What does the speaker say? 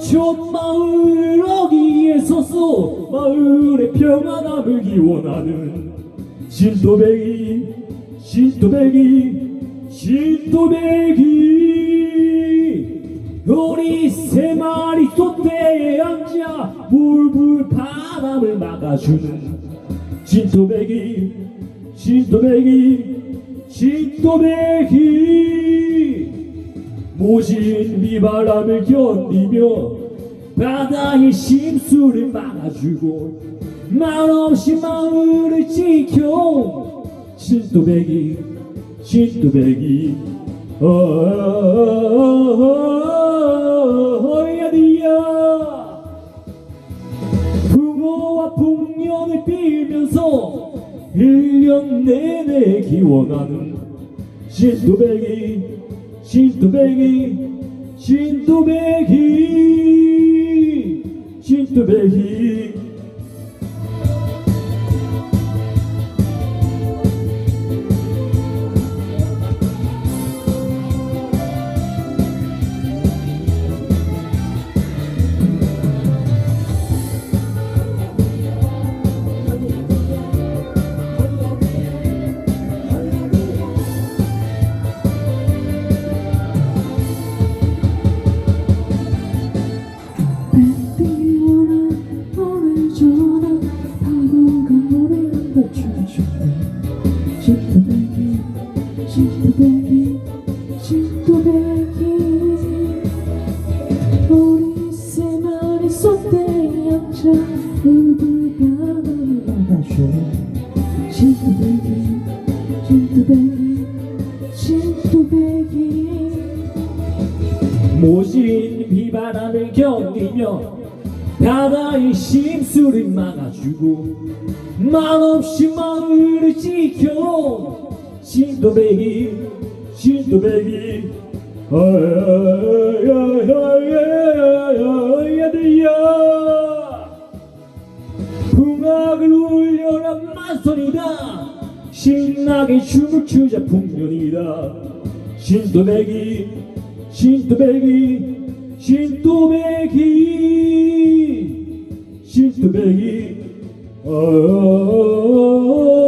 촌 마을 어귀에 서서 마을의 평안함을 기원하는 신도배기 신도배기 신도배기 우리 세 마리 솥대에 앉아 불불 바람을 막아주는 신도배기 신도배기 신도배기 모진 비바람을 견디며 바다의 심수를 막아주고 말없이 마을을 지켜 신도배기 신도배기. 어야디야 붕어와 풍년을 빌면서 1년 내내 기원하는 신도배기 신도배기 신도배기 신도배기 모진 비바람을 견디며 바다의 심수를 막아주고 말없이 마을을 지켜 신도배기 신도배기. 풍악을 울려라 만선이다 신나게 춤을 추자 풍년이다 신도배기 신도배기 신도배기 신도배기. 어어어어. 어, 어.